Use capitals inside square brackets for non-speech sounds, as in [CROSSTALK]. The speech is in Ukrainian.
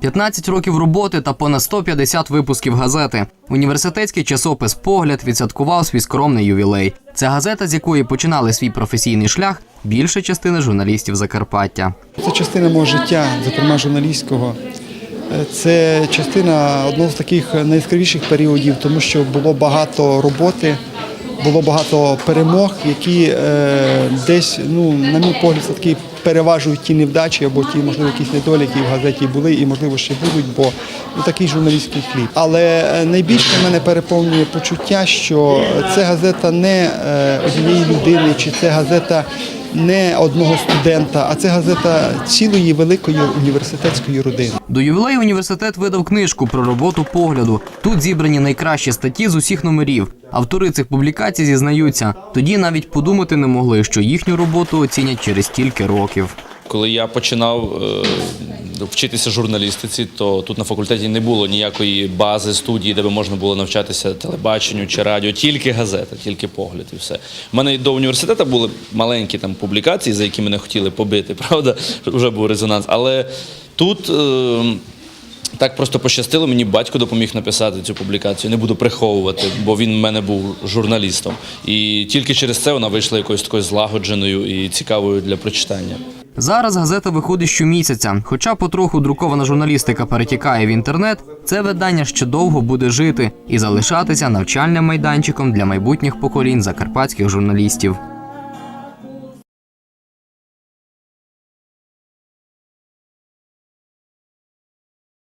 15 років роботи та понад 150 випусків газети. Університетський часопис Погляд відсвяткував свій скромний ювілей. Це газета, з якої починали свій професійний шлях більша частина журналістів Закарпаття. Це частина мого життя, зокрема журналістського. Е, Це частина одного з таких найяскравіших періодів, тому що було багато роботи, було багато перемог, які е, десь, ну, на мій погляд, все-таки переважують ті невдачі або ті, можливо, якісь недоліки в газеті були і, можливо, ще будуть, бо ну, такий журналістський хліб. Але е, найбільше мене переповнює почуття, що це газета не е, однієї людини, чи це газета не одного студента, а це газета цілої великої університетської родини. До ювілею університет видав книжку про роботу погляду. Тут зібрані найкращі статті з усіх номерів. Автори цих публікацій зізнаються, тоді навіть подумати не могли, що їхню роботу оцінять через кілька років. Коли я починав е, вчитися журналістиці, то тут на факультеті не було ніякої бази, студії, де би можна було навчатися телебаченню чи радіо, тільки газета, тільки погляд і все. У мене до університету були маленькі там публікації, за які мене хотіли побити, [LAUGHS] правда, вже був резонанс. Але тут. Е, так просто пощастило, мені батько допоміг написати цю публікацію. Не буду приховувати, бо він в мене був журналістом. І тільки через це вона вийшла якоюсь такою злагодженою і цікавою для прочитання. Зараз газета виходить щомісяця. Хоча потроху друкована журналістика перетікає в інтернет, це видання ще довго буде жити і залишатися навчальним майданчиком для майбутніх поколінь закарпатських журналістів.